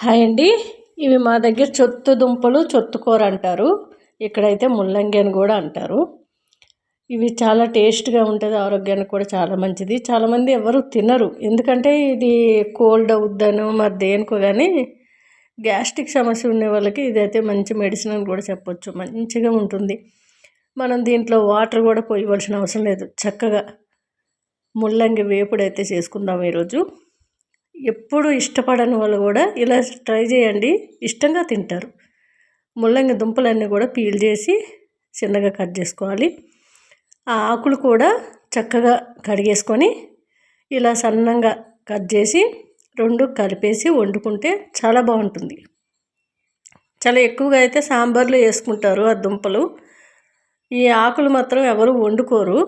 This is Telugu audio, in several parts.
హాయ్ అండి. ఇవి మా దగ్గర చొత్తు దుంపలు చొత్తుకూర అంటారు. ఇక్కడైతే ముల్లంగి అని కూడా అంటారు. ఇవి చాలా టేస్ట్గా ఉంటుంది ఆరోగ్యానికి కూడా చాలా మంచిది. చాలామంది ఎవరు తినరు. ఎందుకంటే ఇది కోల్డ్ అవుద్దను మరి దేనికో కానీ గ్యాస్ట్రిక్ సమస్య ఉండే వాళ్ళకి ఇదైతే మంచి మెడిసిన్ అని కూడా చెప్పొచ్చు. మంచిగా ఉంటుంది. మనం దీంట్లో వాటర్ కూడా పోయవలసిన అవసరం లేదు. చక్కగా ముల్లంగి వేపుడైతే చేసుకుందాం ఈరోజు. ఎప్పుడు ఇష్టపడని వాళ్ళు కూడా ఇలా ట్రై చేయండి. ఇష్టంగా తింటారు. ముల్లంగి దుంపలన్నీ కూడా పీల్ చేసి చిన్నగా కట్ చేసుకోవాలి. ఆ ఆకులు కూడా చక్కగా కడిగేసుకొని ఇలా సన్నంగా కట్ చేసి రెండు కలిపేసి వండుకుంటే చాలా బాగుంటుంది. చాలా ఎక్కువగా అయితే సాంబార్లో వేసుకుంటారు ఆ దుంపలు. ఈ ఆకులు మాత్రం ఎవరు వండుకోరు.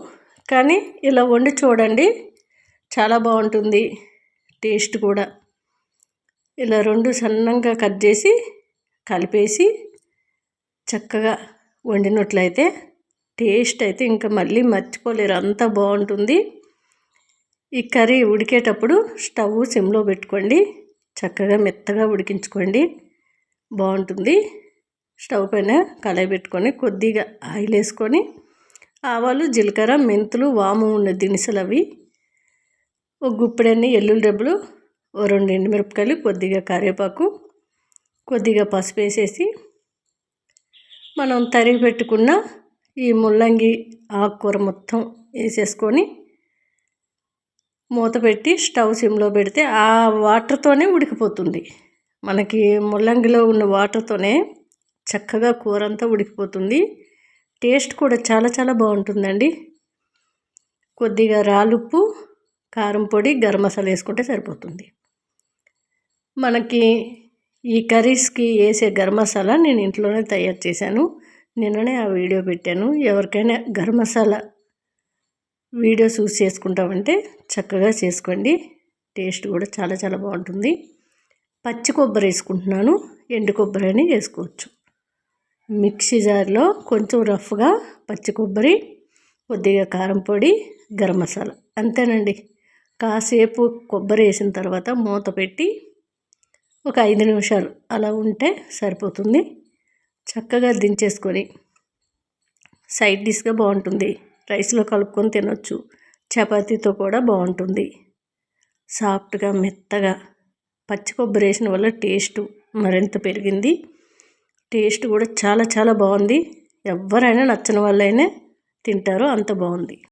కానీ ఇలా వండి చూడండి చాలా బాగుంటుంది. టేస్ట్ కూడా. ఇలా రెండు సన్నంగా కట్ చేసి కలిపేసి చక్కగా వండినట్లయితే టేస్ట్ అయితే ఇంకా మళ్ళీ మర్చిపోలేరు. అంత బాగుంటుంది. ఈ కర్రీ ఉడికేటప్పుడు స్టవ్ సిమ్లో పెట్టుకోండి. చక్కగా మెత్తగా ఉడికించుకోండి. బాగుంటుంది. స్టవ్ పైన కళాయి పెట్టుకొని కొద్దిగా ఆయిల్ వేసుకొని ఆవాలు జీలకర్ర మెంతులు వాము ఉన్న దినుసులు అవి ఒక గుప్పెడన్ని ఎల్లుల్లి డబ్బులు ఓ రెండు ఎండుమిరపకాయలు కొద్దిగా కరివేపాకు కొద్దిగా పసుపు వేసేసి మనం తరిగి పెట్టుకున్న ఈ ముల్లంగి ఆకుకూర మొత్తం వేసేసుకొని మూత పెట్టి స్టవ్ సిమ్లో పెడితే ఆ వాటర్తోనే ఉడికిపోతుంది. మనకి ముల్లంగిలో ఉన్న వాటర్తోనే చక్కగా కూర అంతా ఉడికిపోతుంది. టేస్ట్ కూడా చాలా చాలా బాగుంటుందండి. కొద్దిగా రాలుప్పు కారం పొడి గరం మసాలా వేసుకుంటే సరిపోతుంది. మనకి ఈ కర్రీస్కి వేసే గరం మసాలా నేను ఇంట్లోనే తయారు చేశాను. నిన్ననే ఆ వీడియో పెట్టాను. ఎవరికైనా గరం మసాలా వీడియో చూసి చేసుకుంటామంటే చక్కగా చేసుకోండి. టేస్ట్ కూడా చాలా చాలా బాగుంటుంది. పచ్చి కొబ్బరి వేసుకుంటున్నాను. ఎండు కొబ్బరి అని వేసుకోవచ్చు. మిక్సీ జార్లో కొంచెం రఫ్గా పచ్చి కొబ్బరి కొద్దిగా కారం పొడి గరం మసాలా. అంతేనండి. కాసేపు కొబ్బరి వేసిన తర్వాత మూత పెట్టి ఒక ఐదు నిమిషాలు అలా ఉంటే సరిపోతుంది. చక్కగా దించేసుకొని సైడ్ డిష్గా బాగుంటుంది. రైస్లో కలుపుకొని తినొచ్చు. చపాతీతో కూడా బాగుంటుంది. సాఫ్ట్గా మెత్తగా పచ్చి కొబ్బరి వేసిన వల్ల టేస్ట్ మరింత పెరిగింది. టేస్ట్ కూడా చాలా చాలా బాగుంది. ఎవరైనా నచ్చని వాళ్ళైనా తింటారు. అంత బాగుంది.